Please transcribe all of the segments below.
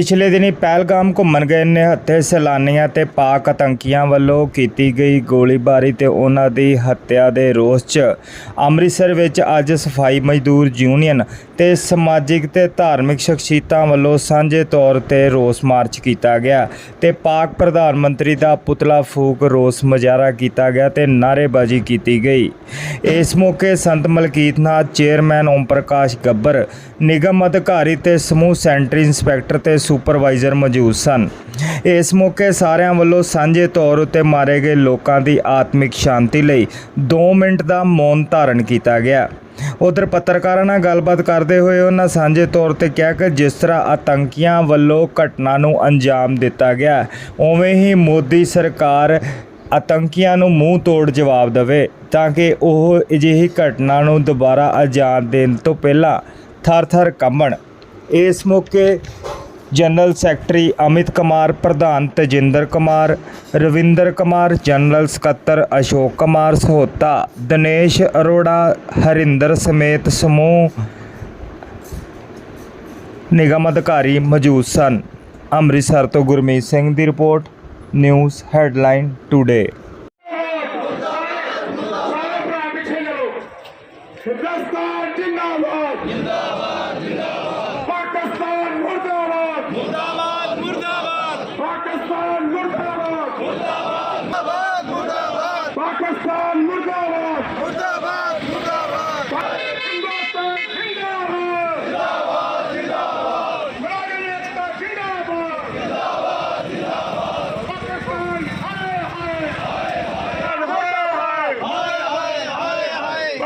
ਪਿਛਲੇ ਦਿਨੀ ਪਹਿਲਗਾਮ ਘੁੰਮਣ ਗਏ ਨਿਹੱਥੇ ਸੈਲਾਨੀਆਂ ਤੇ ਪਾਕ ਆਤੰਕੀਆਂ ਵੱਲੋਂ ਕੀਤੀ ਗਈ ਗੋਲੀਬਾਰੀ ਤੇ ਉਹਨਾਂ ਦੀ ਹੱਤਿਆ ਦੇ ਰੋਸ 'ਚ ਅੰਮ੍ਰਿਤਸਰ ਵਿੱਚ ਅੱਜ ਸਫ਼ਾਈ ਮਜ਼ਦੂਰ ਯੂਨੀਅਨ ਤੇ ਸਮਾਜਿਕ ਤੇ ਧਾਰਮਿਕ ਸ਼ਖਸੀਅਤਾਂ ਵੱਲੋਂ ਸਾਂਝੇ ਤੌਰ ਤੇ ਰੋਸ ਮਾਰਚ ਕੀਤਾ ਗਿਆ ਤੇ ਪਾਕ ਪ੍ਰਧਾਨ ਮੰਤਰੀ ਦਾ ਪੁਤਲਾ ਫੂਕ ਰੋਸ ਮੁਜ਼ਾਹਰਾ ਕੀਤਾ ਗਿਆ ਤੇ ਨਾਅਰੇਬਾਜ਼ੀ ਕੀਤੀ ਗਈ। ਇਸ ਮੌਕੇ ਸੰਤ ਮਲਕੀਤ ਨਾਥ, ਚੇਅਰਮੈਨ ਓਮ ਪ੍ਰਕਾਸ਼ ਗੱਬਰ, ਨਿਗਮ ਅਧਿਕਾਰੀ ਤੇ ਸਮੂਹ ਸੈਂਟਰੀ ਇੰਸਪੈਕਟਰ ਤੇ ਸੁਪਰਵਾਈਜ਼ਰ ਮੌਜੂਦ ਸਨ। ਇਸ ਮੌਕੇ ਸਾਰਿਆਂ ਵੱਲੋਂ ਸਾਂਝੇ ਤੌਰ ਉੱਤੇ ਮਾਰੇ ਗਏ ਲੋਕਾਂ ਦੀ ਆਤਮਿਕ ਸ਼ਾਂਤੀ ਲਈ 2 ਮਿੰਟ ਦਾ ਮੌਨ ਧਾਰਨ ਕੀਤਾ ਗਿਆ। ਉਧਰ ਪੱਤਰਕਾਰਾਂ ਨਾਲ ਗੱਲਬਾਤ ਕਰਦੇ ਹੋਏ ਉਹਨਾਂ ਸਾਂਝੇ ਤੌਰ ਤੇ ਕਿਹਾ ਕਿ ਜਿਸ ਤਰ੍ਹਾਂ ਆਤੰਕੀਆਂ ਵੱਲੋਂ ਘਟਨਾ ਨੂੰ ਅੰਜਾਮ ਦਿੱਤਾ ਗਿਆ, ਉਵੇਂ ਹੀ ਮੋਦੀ ਸਰਕਾਰ ਆਤੰਕੀਆਂ ਨੂੰ ਮੂੰਹ ਤੋੜ ਜਵਾਬ ਦੇਵੇ ਤਾਂ ਕਿ ਉਹ ਅਜਿਹੀ ਘਟਨਾ ਨੂੰ ਦੁਬਾਰਾ ਅੰਜਾਮ ਦੇਣ ਤੋਂ ਪਹਿਲਾਂ ਥਰ-ਥਰ ਕੰਬਣ। ਇਸ ਮੌਕੇ ਜਨਰਲ ਸੈਕਟਰੀ ਅਮਿਤ ਕੁਮਾਰ, ਪ੍ਰਧਾਨ ਤਜਿੰਦਰ ਕੁਮਾਰ, ਰਵਿੰਦਰ ਕੁਮਾਰ, ਜਨਰਲ ਸਕੱਤਰ ਅਸ਼ੋਕ ਕੁਮਾਰ ਸਹੋਤਾ, ਦਿਨੇਸ਼ ਅਰੋੜਾ, ਹਰਿੰਦਰ ਸਮੇਤ ਸਮੂਹ ਨਿਗਮ ਅਧਿਕਾਰੀ ਮੌਜੂਦ ਸਨ। ਅੰਮ੍ਰਿਤਸਰ ਤੋਂ ਗੁਰਮੀਤ ਸਿੰਘ ਦੀ report, news headline today.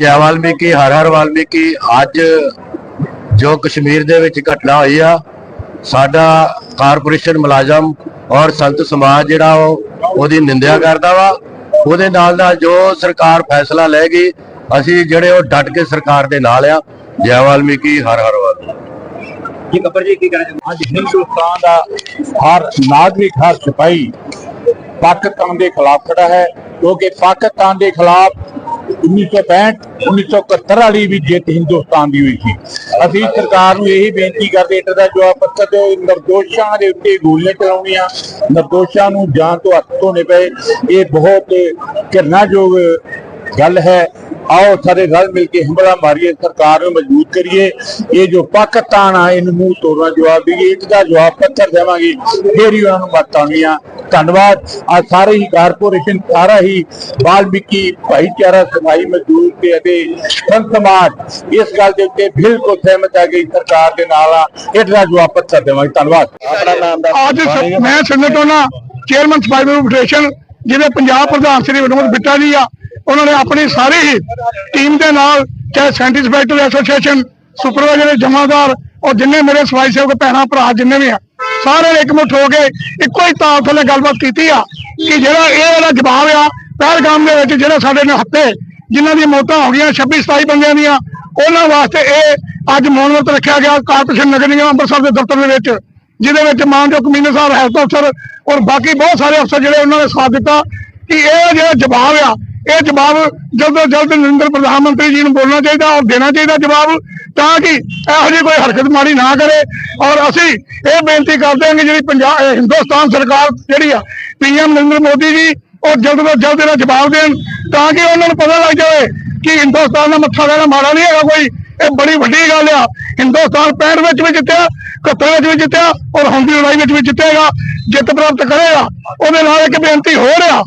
ਜੈ ਵਾਲਮੀਕੀ ਹਰ ਹਰ ਵਾਲਮੀਕੀ। ਅੱਜ ਜੋ ਕਸ਼ਮੀਰ ਦੇ ਵਿੱਚ ਘਟਨਾ ਹੋਈ ਆ ਸਾਡਾ ਕਾਰਪੋਰੇਸ਼ਨ ਮੁਲਾਜ਼ਮ ਔਰ ਸੰਤ ਸਮਾਜ ਜਿਹੜਾ ਉਹ ਉਹਦੀ ਨਿੰਦਿਆ ਕਰਦਾ ਵਾ। ਉਹਦੇ ਨਾਲ ਨਾਲ ਜੋ ਸਰਕਾਰ ਫੈਸਲਾ ਲਏਗੀ ਅਸੀਂ ਜਿਹੜੇ ਉਹ ਡਟ ਕੇ ਸਰਕਾਰ ਦੇ ਨਾਲ ਆ। ਜੈ ਵਾਲਮੀਕੀ ਹਰ ਹਰ ਵਾਲਮੀਕੀ। ਜੀ ਗੱਬਰ ਜੀ ਕੀ ਕਹਿਣਾ ਚਾਹੁੰਦੇ ਅੱਜ ਹਿੰਦੁਸਤਾਨ ਦਾ ਹਰ ਨਾਗਰਿਕ ਹਰ ਸਿਪਾਹੀ ਪਾਕਿਸਤਾਨ ਦੇ ਖਿਲਾਫ ਖੜਾ ਹੈ ਕਿਉਂਕਿ ਪਾਕਿਸਤਾਨ ਦੇ ਖਿਲਾਫ 1965 1971 ਵਾਲੀ ਵੀ ਜਿੱਤ ਹਿੰਦੁਸਤਾਨ ਦੀ ਹੋਈ ਸੀ। ਅਸੀਂ ਸਰਕਾਰ ਨੂੰ ਇਹੀ ਬੇਨਤੀ ਕਰਦੇ ਇੱਟ ਦਾ ਜਵਾਬ ਪੱਤਰ ਦਿਓ, ਨਿਰਦੋਸ਼ਾਂ ਦੇ ਉੱਤੇ ਗੋਲੀਆਂ ਚਲਾਉਣੀਆਂ, ਨਿਰਦੋਸ਼ਾਂ ਨੂੰ ਜਾਨ ਤੋਂ ਹੱਥ ਧੋਣੇ ਪਏ। ਇਹ ਬਹੁਤ ਘਿਰਨਾਯੋਗ ਗੱਲ ਹੈ। ਆਓ ਸਾਰੇ ਰਲ ਮਿਲ ਕੇ ਹਮਲਾ ਮਾਰੀਏ ਸਰਕਾਰ ਨੂੰ ਮਜ਼ਬੂਤ ਕਰੀਏ। ਇਹ ਜੋ ਪਾਕਿਸਤਾਨ ਆ ਇਹਨੂੰ ਮੂੰਹ ਤੋੜਨਾ ਜਵਾਬ ਦੇਈਏ। ਇੱਕ ਦਾ ਜਵਾਬ ਪੱਤਰ ਦੇਵਾਂਗੇ ਫੇਰ ਹੀ ਉਹਨਾਂ ਨੂੰ ਮਤ ਆਉਣੀਆਂ ਧੰਨਵਾਦ। ਆ ਸਾਰੇ ਹੀ ਕਾਰਪੋਰੇਸ਼ਨ ਸਾਰਾ ਹੀ ਵਾਲਮੀਕੀ ਭਾਈਚਾਰਾ ਸਮਾਈ ਮਜ਼ਦੂਰ ਤੇ ਅਤੇ ਸੰਤ ਸਮਾਜ ਇਸ ਗੱਲ ਦੇ ਉੱਤੇ ਬਿਲਕੁਲ ਸਹਿਮਤ ਹੈ ਕਿ ਸਰਕਾਰ ਦੇ ਨਾਲ ਆ। ਇਹਦਾ ਜਵਾਬ ਪੱਤਰ ਦੇਵਾਂਗੇ। ਧੰਨਵਾਦ। ਆਪਣਾ ਨਾਮ ਅੱਜ ਮੈਂ ਸੰਗਠਨਾ ਚੇਅਰਮੈਨ ਸਪਾਈਵਰ ਫੈਡਰੇਸ਼ਨ ਜਿਹਦੇ ਪੰਜਾਬ ਪ੍ਰਧਾਨ ਸ੍ਰੀ ਵਿਨੋਦ ਬਿੱਟਾ ਜੀ ਆ ਉਹਨਾਂ ਨੇ ਆਪਣੀ ਸਾਰੀ ਹੀ ਟੀਮ ਦੇ ਨਾਲ, ਚਾਹੇ ਸੈਂਟਰ ਐਸੋਸੀਏਸ਼ਨ ਸੁਪਰਵਾਈਜ਼ਰ ਜਮਾਦਾਰ, ਔਰ ਜਿੰਨੇ ਮੇਰੇ ਸਫ਼ਾਈ ਸੇਵਕ ਭੈਣਾਂ, ਭਰਾ ਜਿੰਨੇ ਵੀ ਆ, ਸਾਰੇ ਨੇ ਇਕਮੁੱਠ ਹੋ ਕੇ ਇੱਕੋ ਹੀ ਤਾਲ ਥੱਲੇ ਗੱਲਬਾਤ ਕੀਤੀ ਆ ਕਿ ਜਿਹੜਾ ਇਹ ਵਾਲਾ ਜਵਾਬ ਆ, ਪਹਿਲਗਾਮ ਦੇ ਵਿੱਚ ਜਿਹੜੇ ਸਾਡੇ ਨੇ ਹੱਤੇ ਜਿਨ੍ਹਾਂ ਦੀਆਂ ਮੌਤਾਂ ਹੋ ਗਈਆਂ 26 27 ਬੰਦਿਆਂ ਦੀਆਂ, ਉਹਨਾਂ ਵਾਸਤੇ ਇਹ ਅੱਜ ਮੌਨਵਤ ਰੱਖਿਆ ਗਿਆ ਕਾਰਪੋਰੇਸ਼ਨ ਨਗਰ ਨਿਗਮ ਅੰਮ੍ਰਿਤਸਰ ਦੇ ਦਫ਼ਤਰ ਦੇ ਵਿੱਚ, ਜਿਹਦੇ ਵਿੱਚ ਮਾਨਯੋਗ ਕਮਿਸ਼ਨਰ ਸਾਹਿਬ ਹੈਲਥ ਅਫਸਰ ਔਰ ਬਾਕੀ ਬਹੁਤ ਸਾਰੇ ਅਫਸਰ ਜਿਹੜੇ ਉਹਨਾਂ ਨੇ ਸਾਥ ਦਿੱਤਾ ਕਿ ਇਹ ਜਿਹੜਾ ਜਵਾਬ ਆ ਇਹ ਜਵਾਬ ਜਲਦ ਤੋਂ ਜਲਦ ਨਰਿੰਦਰ ਪ੍ਰਧਾਨ ਮੰਤਰੀ ਜੀ ਨੂੰ ਬੋਲਣਾ ਚਾਹੀਦਾ ਔਰ ਦੇਣਾ ਚਾਹੀਦਾ ਜਵਾਬ, ਤਾਂ ਕਿ ਇਹੋ ਜਿਹੀ ਕੋਈ ਹਰਕਤ ਮਾੜੀ ਨਾ ਕਰੇ। ਔਰ ਅਸੀਂ ਇਹ ਬੇਨਤੀ ਕਰਦੇ ਹਾਂ ਕਿ ਜਿਹੜੀ ਪੰਜਾਬ ਹਿੰਦੁਸਤਾਨ ਸਰਕਾਰ ਜਿਹੜੀ ਆ ਪੀਐਮ ਨਰਿੰਦਰ ਮੋਦੀ ਜੀ, ਉਹ ਜਲਦ ਤੋਂ ਜਲਦ ਇਹਦਾ ਜਵਾਬ ਦੇਣ, ਤਾਂ ਕਿ ਉਹਨਾਂ ਨੂੰ ਪਤਾ ਲੱਗ ਜਾਵੇ ਕਿ ਹਿੰਦੁਸਤਾਨ ਦਾ ਮੱਥਾ ਲੈਣਾ ਮਾੜਾ ਨਹੀਂ ਹੈਗਾ ਕੋਈ। ਇਹ ਬੜੀ ਵੱਡੀ ਗੱਲ ਆ। ਹਿੰਦੁਸਤਾਨ 65 ਵਿੱਚ ਵੀ ਜਿੱਤਿਆ 71 ਵਿੱਚ ਵੀ ਜਿੱਤਿਆ ਔਰ ਹੁਣ ਦੀ ਲੜਾਈ ਵਿੱਚ ਵੀ ਜਿੱਤੇਗਾ, ਜਿੱਤ ਪ੍ਰਾਪਤ ਕਰੇਗਾ। ਉਹਦੇ ਨਾਲ ਇੱਕ ਬੇਨਤੀ ਹੋ ਰਿਹਾ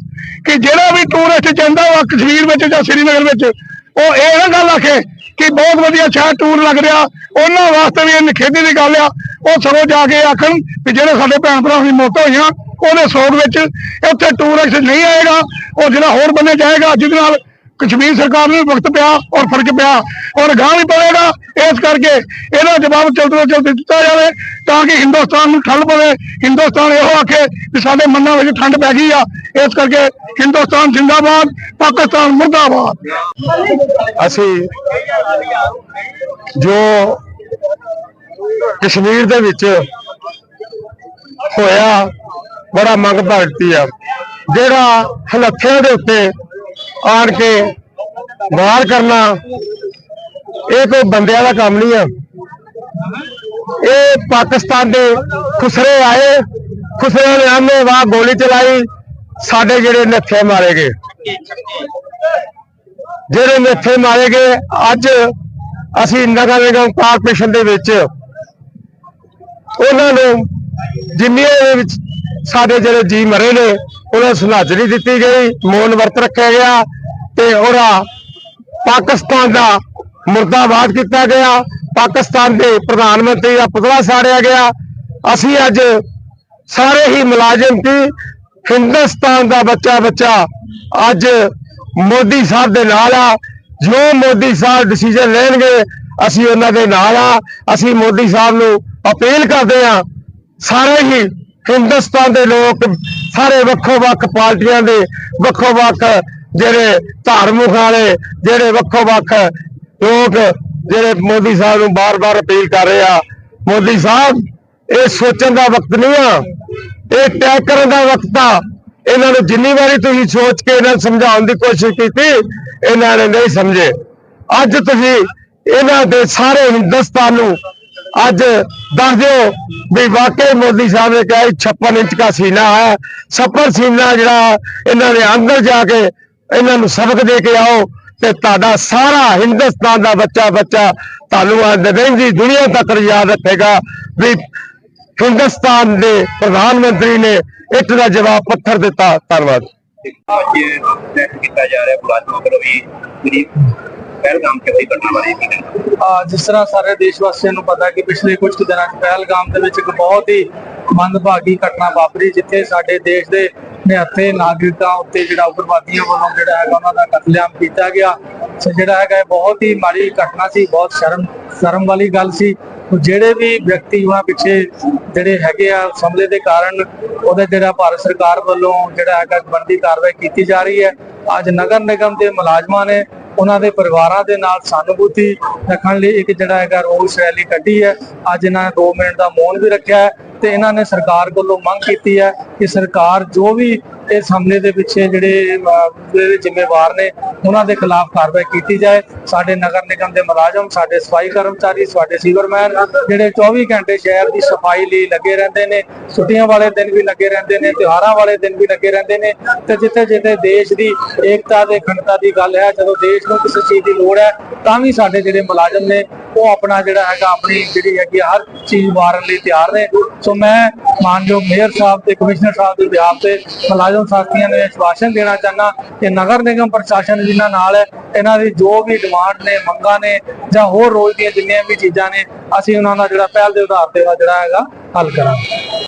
ਕਿ ਜਿਹੜਾ ਵੀ ਟੂਰਿਸਟ ਜਾਂਦਾ ਵਾ ਕਸ਼ਮੀਰ ਵਿੱਚ ਜਾਂ ਸ੍ਰੀਨਗਰ ਵਿੱਚ, ਉਹ ਇਹ ਨਾ ਗੱਲ ਆਖੇ ਕਿ ਬਹੁਤ ਵਧੀਆ ਸ਼ਹਿਰ ਟੂਰ ਲੱਗ ਰਿਹਾ, ਉਹਨਾਂ ਵਾਸਤੇ ਵੀ ਇਹ ਨਿਖੇਧੀ ਦੀ ਗੱਲ ਆ। ਉਹ ਸਰੋ ਜਾ ਕੇ ਆਖਣ ਵੀ ਜਿਹੜੇ ਸਾਡੇ ਭੈਣ ਭਰਾ ਦੀ ਮੌਤ ਹੋਈਆਂ, ਉਹਦੇ ਸੋਗ ਵਿੱਚ ਇੱਥੇ ਟੂਰਿਸਟ ਨਹੀਂ ਆਏਗਾ, ਉਹ ਜਿਹੜਾ ਹੋਰ ਬੰਨੇ ਜਾਏਗਾ, ਜਿਹਦੇ ਨਾਲ ਕਸ਼ਮੀਰ ਸਰਕਾਰ ਨੂੰ ਵੀ ਵਕਤ ਪਿਆ ਔਰ ਫ਼ਰਕ ਪਿਆ ਔਰ ਗਾਂ ਵੀ ਪਵੇਗਾ, ਇਸ ਕਰਕੇ ਇਹਦਾ ਜਵਾਬ ਜਲਦ ਤੋਂ ਜਲਦ ਦਿੱਤਾ ਜਾਵੇ ਤਾਂ ਕਿ ਹਿੰਦੁਸਤਾਨ ਨੂੰ ਠੱਲ ਪਵੇ। ਹਿੰਦੁਸਤਾਨ ਇਹੋ ਆਖੇ ਕਿ ਸਾਡੇ ਮਨਾਂ ਵਿੱਚ ਠੰਡ ਪੈ ਗਈ ਆ। ਇਸ ਕਰਕੇ ਹਿੰਦੁਸਤਾਨ ਜਿੰਦਾਬਾਦ, ਪਾਕਿਸਤਾਨ ਮੁਰਦਾਬਾਦ। ਅਸੀਂ ਜੋ ਕਸ਼ਮੀਰ ਦੇ ਵਿੱਚ ਹੋਇਆ, ਬੜਾ ਮੰਗ ਭਗਤੀ ਆ। ਜਿਹੜਾ ਹਲੱਥਿਆਂ ਦੇ ਉੱਤੇ ਆਣ ਕੇ ਵਾਰ ਕਰਨਾ, ਇਹ ਕੋਈ ਬੰਦਿਆਂ ਦਾ ਕੰਮ ਨਹੀਂ ਆ। ਇਹ ਪਾਕਿਸਤਾਨ ਦੇ ਖੁਸਰੇ ਆਏ, ਖੁਸਰਿਆਂ ਨੇ ਆਨੇ ਵਾਹ ਗੋਲੀ ਚਲਾਈ, ਸਾਡੇ ਜਿਹੜੇ ਨੱਥੇ ਮਾਰੇ ਗਏ। ਜਿਹੜੇ ਨੱਥੇ ਮਾਰੇ ਗਏ, ਅੱਜ ਅਸੀਂ ਨਗਰ ਨਿਗਮ ਕਾਰਪੋਰੇਸ਼ਨ ਦੇ ਵਿੱਚ, ਉਹਨਾਂ ਨੂੰ ਜਿੰਨੀਆਂ ਦੇ ਵਿੱਚ ਸਾਡੇ ਜਿਹੜੇ ਜੀ ਮਰੇ ਨੇ ਉਹਨਾਂ ਨੂੰ ਸੁਨਾਜਰੀ ਦਿੱਤੀ ਗਈ, ਮੌਨ ਵਰਤ ਰੱਖਿਆ ਗਿਆ ਤੇ ਉਹਦਾ ਪਾਕਿਸਤਾਨ ਦਾ ਮੁਰਦਾਬਾਦ ਕੀਤਾ ਗਿਆ। ਪਾਕਿਸਤਾਨ ਦੇ ਪ੍ਰਧਾਨ ਮੰਤਰੀ ਦਾ ਪੁਤਲਾ ਸਾੜਿਆ ਗਿਆ। ਅਸੀਂ ਅੱਜ ਸਾਰੇ ਹੀ ਮੁਲਾਜ਼ਮ ਸੀ। ਹਿੰਦੁਸਤਾਨ ਦਾ ਬੱਚਾ ਬੱਚਾ ਅੱਜ ਮੋਦੀ ਸਾਹਿਬ ਦੇ ਨਾਲ ਆ। ਜੋ ਮੋਦੀ ਸਾਹਿਬ ਡਿਸੀਜਨ ਲੈਣਗੇ, ਅਸੀਂ ਉਹਨਾਂ ਦੇ ਨਾਲ ਆ। ਅਸੀਂ ਮੋਦੀ ਸਾਹਿਬ ਨੂੰ ਅਪੀਲ ਕਰਦੇ ਆ ਸਾਰੇ ਹੀ ਹਿੰਦੁਸਤਾਨ ਦੇ ਲੋਕ ਸਾਰੇ ਵੱਖੋ ਵੱਖ ਪਾਰਟੀਆਂ ਦੇ ਵੱਖੋ ਵੱਖ ਜਿਹੜੇ ਧਾਰਮਿਕ ਵਾਲੇ, ਜਿਹੜੇ ਵੱਖੋ ਵੱਖ ਲੋਕ, ਜਿਹੜੇ ਮੋਦੀ ਸਾਹਿਬ ਨੂੰ ਬਾਰ-ਬਾਰ ਅਪੀਲ ਕਰ ਰਹੇ ਆ। ਮੋਦੀ ਸਾਹਿਬ, ਇਹ ਸੋਚਣ ਦਾ ਵਕਤ ਨਹੀਂ ਆ। ਇਹ ਤੈਅ ਕਰਨ ਦਾ ਵਕਤ ਆ। ਇਹਨਾਂ ਨੂੰ ਜਿੰਨੀ ਵਾਰੀ ਤੁਸੀਂ ਸੋਚ ਕੇ ਇਹਨਾਂ ਨੂੰ ਸਮਝਾਉਣ ਦੀ ਕੋਸ਼ਿਸ਼ ਕੀਤੀ, ਇਹਨਾਂ ਨੇ ਨਹੀਂ ਸਮਝੇ। ਅੱਜ ਤੁਸੀਂ ਇਹਨਾਂ ਦੇ ਸਾਰੇ ਹਿੰਦੁਸਤਾਨ ਨੂੰ ਅੱਜ ਦੱਸ ਦਿਓ ਵੀ ਵਾਕਈ ਮੋਦੀ ਸਾਹਿਬ ਨੇ ਕਿਹਾ 56 ਇੰਚ ਦਾ ਸੀਨਾ ਹੈ। ਸੱਪਰ ਸੀਨਾ ਜਿਹੜਾ ਇਹਨਾਂ ਦੇ ਅੰਦਰ ਜਾ ਕੇ ਇਹਨਾਂ ਨੂੰ ਸਬਕ ਦੇ ਕੇ ਆਓ ਤੇ ਤੁਹਾਡਾ ਸਾਰਾ ਹਿੰਦੁਸਤਾਨ ਦਾ ਬੱਚਾ ਬੱਚਾ ਤੁਹਾਨੂੰ ਅੱਜ ਰਹਿੰਦੀ ਦੁਨੀਆ ਤੱਕ ਯਾਦ ਰੱਖੇਗਾ ਵੀ ਹਿੰਦੁਸਤਾਨ ਦੇ ਪ੍ਰਧਾਨ ਮੰਤਰੀ ਨੇ ਇੱਟ ਦਾ ਜਵਾਬ ਪੱਥਰ ਦਿੱਤਾ। ਧੰਨਵਾਦ। ਕੀਤਾ ਜਾ ਰਿਹਾ ਮੁਲਾਜ਼ਮਾਂ ਵੱਲੋਂ ਵੀ। ਪਹਿਲਗਾਮ ਤੇ ਘਟਨਾ ਬਾਰੇ ਕੀ ਕਹਿਣਾ ਜਿਸ ਤਰ੍ਹਾਂ ਸਾਰੇ ਦੇਸ਼ ਵਾਸੀਆਂ ਨੂੰ ਪਤਾ ਕਿ ਪਿਛਲੇ ਕੁਝ ਦਿਨਾਂ 'ਚ ਪਹਿਲਗਾਮ ਦੇ ਵਿੱਚ ਇੱਕ ਬਹੁਤ ਹੀ ਮੰਦਭਾਗੀ ਘਟਨਾ ਵਾਪਰੀ, ਜਿੱਥੇ ਸਾਡੇ ਦੇਸ਼ ਦੇ ਨਿਹੱਥੇ ਨਾਗਰਿਕਾਂ ਉੱਤੇ ਜਿਹੜਾ ਉਗਰਵਾਦੀਆਂ ਵੱਲੋਂ ਜਿਹੜਾ ਹੈਗਾ ਉਹਨਾਂ ਦਾ ਕਤਲੇਆਮ ਕੀਤਾ ਗਿਆ। ਸੋ ਜਿਹੜਾ ਹੈਗਾ ਬਹੁਤ ਹੀ ਮਾੜੀ ਘਟਨਾ ਸੀ, ਬਹੁਤ ਸ਼ਰਮ ਸ਼ਰਮ ਵਾਲੀ ਗੱਲ ਸੀ। ਜਿਹੜੇ ਵੀ ਵਿਅਕਤੀ ਉਹਨਾਂ ਪਿੱਛੇ ਜਿਹੜੇ ਹੈਗੇ ਆ ਉਸ ਹਮਲੇ ਦੇ ਕਾਰਨ ਉਹਦੇ ਜਿਹੜਾ ਭਾਰਤ ਸਰਕਾਰ ਵੱਲੋਂ ਜਿਹੜਾ ਹੈਗਾ ਬਣਦੀ ਕਾਰਵਾਈ ਕੀਤੀ ਜਾ ਰਹੀ ਹੈ। ਅੱਜ ਨਗਰ ਨਿਗਮ ਦੇ ਮੁਲਾਜ਼ਮਾਂ ਨੇ ਉਹਨਾਂ ਦੇ ਪਰਿਵਾਰਾਂ ਦੇ ਨਾਲ ਸਾਨੂਭੂਤੀ ਰੱਖਣ ਲਈ ਇੱਕ ਜਿਹੜਾ ਹੈਗਾ ਰੋਸ ਰੈਲੀ ਕੱਢੀ ਹੈ। ਅੱਜ ਇਹਨਾਂ ਨੇ 2 ਮਿੰਟ ਦਾ ਮੌਨ ਵੀ ਰੱਖਿਆ ਹੈ ਤੇ ਇਹਨਾਂ ਨੇ ਸਰਕਾਰ ਕੋਲੋਂ ਮੰਗ ਕੀਤੀ ਹੈ ਕਿ ਸਰਕਾਰ ਜੋ ਵੀ ਇਸ ਹਮਲੇ ਦੇ ਪਿੱਛੇ ਜਿਹੜੇ ਅਹ, ਜ਼ਿੰਮੇਵਾਰ ਨੇ ਉਹਨਾਂ ਦੇ ਖਿਲਾਫ ਕਾਰਵਾਈ ਕੀਤੀ ਜਾਏ। ਸਾਡੇ ਨਗਰ ਨਿਗਮ ਦੇ ਮੁਲਾਜ਼ਮ ਸਾਡੇ ਸਫ਼ਾਈ ਕਰਮਚਾਰੀ ਸਾਡੇ ਸੀਵਰਮੈਨ ਜਿਹੜੇ 24 ਘੰਟੇ ਸ਼ਹਿਰ ਦੀ ਸਫ਼ਾਈ ਲਈ ਲੱਗੇ ਰਹਿੰਦੇ ਨੇ ਛੁੱਟੀਆਂ ਵਾਲੇ ਦਿਨ ਵੀ ਲੱਗੇ ਰਹਿੰਦੇ ਨੇ ਤਿਉਹਾਰਾਂ ਵਾਲੇ ਦਿਨ ਵੀ ਲੱਗੇ ਰਹਿੰਦੇ ਨੇ। ਤੇ ਜਿੱਥੇ ਜਿੱਥੇ ਦੇਸ਼ ਦੀ ਏਕਤਾ ਤੇ ਅਖੰਡਤਾ ਦੀ ਗੱਲ ਹੈ ਜਦੋਂ ਦੇਸ਼ ਨੂੰ ਕਿਸੇ ਚੀਜ਼ ਦੀ ਲੋੜ ਹੈ ਤਾਂ ਵੀ ਸਾਡੇ ਜਿਹੜੇ ਮੁਲਾਜ਼ਮ ਨੇ ਉਹ ਆਪਣਾ ਜਿਹੜਾ ਹੈਗਾ ਆਪਣੀ ਜਿਹੜੀ ਹੈਗੀ ਆ ਹਰ ਚੀਜ਼ ਵਾਰਨ ਲਈ ਤਿਆਰ ਨੇ। ਸੋ ਮੈਂ ਮਾਨਯੋਗ ਮੇਅਰ ਸਾਹਿਬ ਤੇ ਕਮਿਸ਼ਨਰ ਸਾਹਿਬ ਦੇ ਬਿਆਨ ਤੇ ਮੁਲਾਜ਼ਮ ਸਾਥੀਆਂ ਨੂੰ ਆਸ਼ਵਾਸਨ ਦੇਣਾ ਚਾਹਨਾ ਕਿ ਨਗਰ ਨਿਗਮ ਪ੍ਰਸ਼ਾਸਨ ਜਿਨ੍ਹਾਂ ਨਾਲ ਹੈ, ਇਹਨਾਂ ਦੀ ਜੋ ਵੀ ਡਿਮਾਂਡ ਨੇ, ਮੰਗਾਂ ਨੇ ਜਾਂ ਹੋਰ ਰੋਜ਼ ਦੀਆਂ ਜਿੰਨੀਆਂ ਵੀ ਚੀਜ਼ਾਂ ਨੇ, ਅਸੀਂ ਉਹਨਾਂ ਦਾ ਜਿਹੜਾ ਪਹਿਲ ਦੇ ਆਧਾਰ ਤੇ ਜਿਹੜਾ ਹੈਗਾ ਹੱਲ ਕਰਾਂਗੇ।